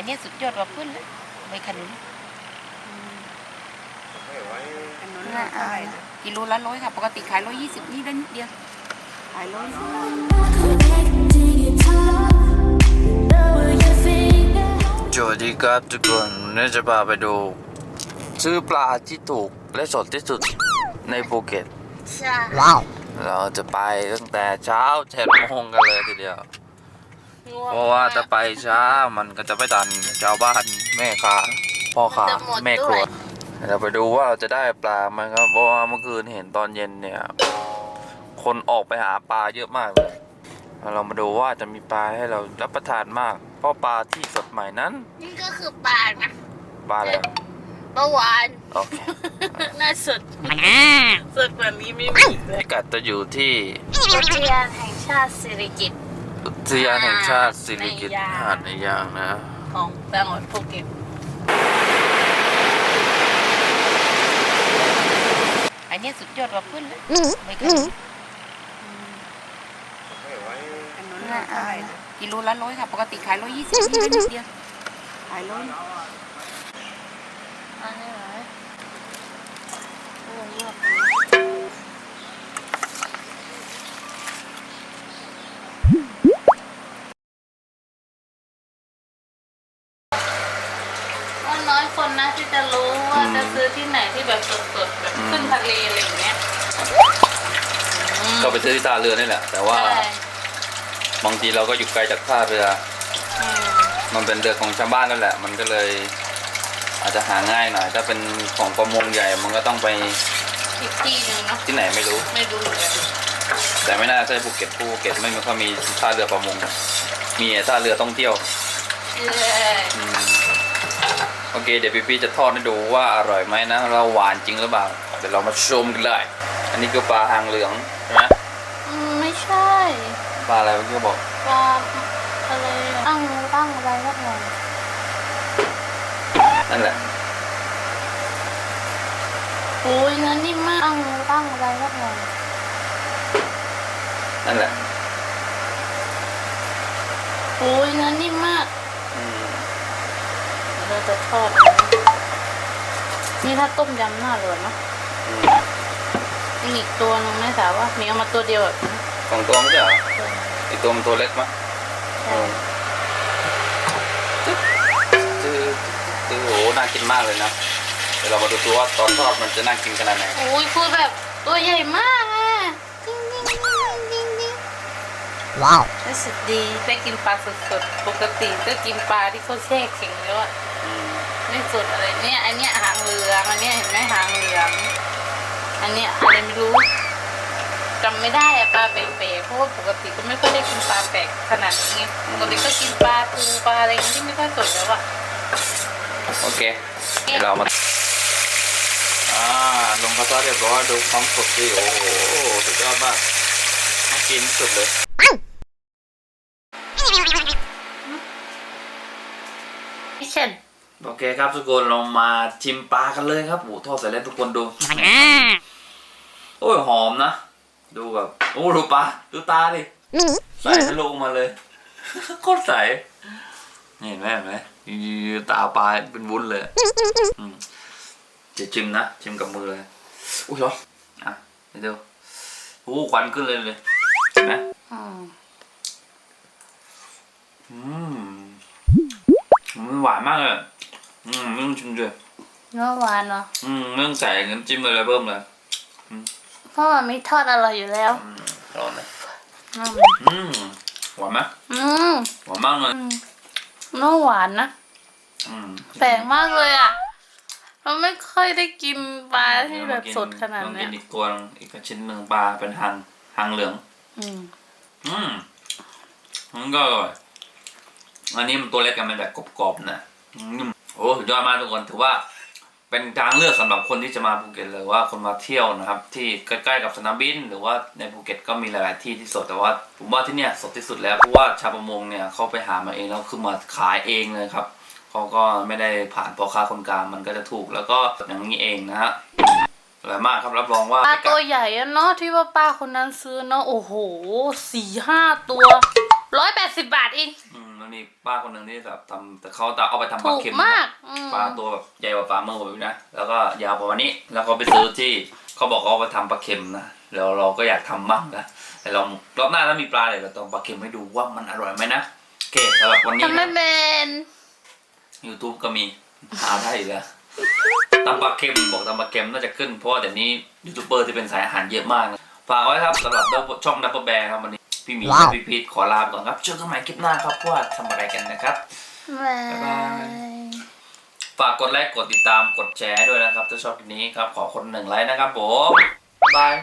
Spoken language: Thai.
อันเนี้ยสุดยอดกว่าเพื่อนเลยใบขนุนไม่ไหวอันนู้นน่าเท่าเอาไหร่นะกิโลละร้อยค่ะ ปกติขายร้อยยี่สิบนี่ได้นิดเดียว ขายร้อยสวัสดีครับทุกคนวันนี้จะพาไปดู ซื้อปลาที่ถูกและสดที่สุดในภูเก็ตใช่เราจะไปตั้งแต่เช้าเจ็ดโมงกันเลยทีเดียว เพราะว่าจะไปช้ามันก็จะไม่ทันชาวบ้านแม่ค้าพ่อค้าแม่ครัวเราไปดูว่าเราจะได้ปลาไหมครับ เพราะว่าเมื่อคืนเห็นตอนเย็นเนี่ย คนออกไปหาปลาเยอะมากเลยเรามาดูว่าจะมีปลาให้เรารับประทานมาก เพราะปลาที่สดใหม่นั้น นี่ก็คือปลานะปลาอะไรอะปลาหวานโอเคน่าสดสดกว่านี้ไม่มีเลยพิกัดจะอยู่ที่อุทยานแห่งชาติสิริกิติ์ อุทยานแห่งชาติสิริกิติ์ในยางหาดในยางนะ ของจังหวัดภูเก็ตอันเนี้ยสุดยอดกว่าเพื่อนเลยใบขนุนไม่ไหวอันนู้นน่าเท่าเอาไหร่นะกิโลละร้อยค่ะ ปกติขายร้อยยี่สิบนี่ได้นิดเดียวขายร้อยอันนี้เหรอ น้อยคนนะที่จะรู้ว่าจะซื้อที่ไหนที่แบบสดๆแบบขึ้นทะเลอะไรอย่างเงี้ยก็ไปซื้อที่ท่าเรือนี่แหละ แต่ว่าใช่บางทีเราก็อยู่ไกลจากท่าเรือ อืมมันเป็นเรือของชาวบ้านนั่นแหละ มันก็เลย อาจจะหาง่ายหน่อย ถ้าเป็นของประมงใหญ่ มันก็ต้องไปอีกที่หนึ่งเนาะที่ไหนไม่รู้ ไม่รู้เหมือนกันแต่ไม่น่าใช่ภูเก็ตภูเก็ตไม่ค่อยมีท่าเรือประมง มีแต่ท่าเรือท่องเที่ยว เอออืม โอเคเดี๋ยวพี่ๆจะทอดให้ดูว่าอร่อยไหมนะเราหวานจริงหรือเปล่าเดี๋ยวเรามาชมกันเลยอันนี้คือปลาหางเหลืองใช่ไหมอืมไม่ใช่ปลาอะไรเมื่อกี้บอกปลาอะไรอะตั้งตั้งอะไรสักหน่อยนั่นแหละโอ้ยเนื้อนิ่มมากตั้งตั้งอะไรสักหน่อยนั่นแหละโอ้ยเนื้อนิ่มมากอืม เดี๋ยวเราจะทอดอันนี้นี่ถ้าต้มยำน่าอร่อยเนาะอืมมีอีกตัวหนึงไหมสาวว่ามีเอามาตัวเดียวแบบนี้สองตัวไม่ใช่เหรออีกตัวมันตัวเล็กมั้ยใช่ตื้อตื้อโหน่ากินมากเลยนะเดี๋ยวเรามาดูตัวว่าตอนทอดมันจะน่ากินขนาดไหนโอ้ยคือแบบตัวใหญ่มากอะดิ้งดิ้งดิ้งดิ้งดิ้งว้าวรู้สึกดีได้กินปลาสดๆ ปกติก็กินปลาที่เขาแช่แข็งแล้วอะ อืมไม่สดอะไรเนี่ยอันเนี้ยหางเหลืองอันเนี้ยเห็นไหมหางเหลืองอันเนี้ยอะไรไม่รู้จำไม่ได้อะปลาแปลกๆเพราะว่าปกติก็ไม่ค่อยได้กินปลาแปลกขนาดนี้ไงปกติก็กินปลาปูปลาอะไรที่ไม่ค่อยสดแล้วอะโอเคเดี๋ยวเรามาอ่าลงกระทะเรียบร้อยดูความสดดิโอ้โหสุดยอดมากน่ากินสุดเลยพี่เช่น โอเคครับทุกคนเรามาชิมปลากันเลยครับโอ้โหทอดเสร็จแล้วทุกคนดูโอ้ยหอมนะ ดูแบบโอ้ดูปลาดูตาดิใส่ทะลุมาเลยโคตรใสนี่เห็นไหมเห็นไหมยืดตาปลาเป็นวุ้นเลยอืมจะชิมนะชิมกับมือเลยอุ้ยเหรออะเดี๋ยวดูโอ้ควันขึ้นเลยเลยเห็นไหมอืมอืมมันหวานมากเลย อืมไม่ต้องชิมด้วยเนื้อหวานเนาะอืมไม่ต้องใส่น้ำจิ้มอะไรเพิ่มเลยเพราะมันมีทอดอร่อยอยู่แล้วอืมร้อนเลยอืมอืมหวานไหมอืมหวานมากเลยเนื้อหวานนะอืมแปลกมากเลยอะเราไม่ค่อยได้กินปลาที่แบบสดขนาดต้องเนี้กิยนอีกตัวหนึ่งอีกชิ้นหนึ่งปลาเป็นหางหางเหลือง อืมอืมมันก็อร่อยอันนี้มันตัวเล็กกันมันแบบกรอบๆนะอืม โอ้สุดยอดมากทุกคนถือว่าเป็นทางเลือกสำหรับคนที่จะมาภูเก็ตหรือว่าคนมาเที่ยวนะครับ ที่ใกล้ๆกับสนามบิน หรือว่าในภูเก็ตก็มีหลายๆที่ที่สดแต่ว่าผมว่าที่เนี่ยสดที่สุดแล้วเพราะว่าชาวประมงเนี่ยเขาไปหามาเองแล้วคือมาขายเองเลยครับเขาก็ไม่ได้ผ่านพ่อค้าคนกลางมันก็จะถูกแล้วก็อย่างนี้เองนะฮะอร่อยมากครับรับรองว่าปลาตัวใหญ่อะเนาะที่ว่าป้าคนนั้นซื้อเนาะโอ้โหสี่ห้าตัวร้อยแปดสิบบาทเองอื มมันมีป้าคนหนึ่งที่แบบทำแต่เขาจะเอาไปทำปลาถูกเค็มมานะกอืมปลาตัวแบบใหญ่กว่าฝ่ามือผมอีกนะแล้วก็ยาวประมาณนี้แล้วเขาไปซื้อที่เขาบอกเขาเอาไปทำปลาเค็มนะแล้วเราก็อยากทำบ้างนะแต่ลองรอบหน้าถ้ามีปลาเลยเราต้องปลาเค็มให้ดูว่ามันอร่อยไหมนะโอเคสำหรับวันนี้ทำไม่นะ เป็น YouTube ก็มีหาได้อยู่แล้วตำปลาเค็มบอกตำปลาเค็มน่าจะขึ้นเพราะว่าเดี๋ยวนี้ยูทูบเบอร์ที่เป็นสายอาหารเยอะมากนะฝากไว้ครับสำหรับช่องดับเบิลแบร์ครับวันนี้ พี่หมีและพี่พีทขอลาไปก่อนครับเจอกันใหม่คลิปหน้าครับว่าทำอะไรกันนะครับ บ๊ายบ๊ายบาบายยฝากกดไลค์กดติดตามกดแชร์ด้วยนะครับ ถ้าชอบคลิปนี้ครับ ขอคนหนึ่งไลค์นะครับผมบ๊ายบาย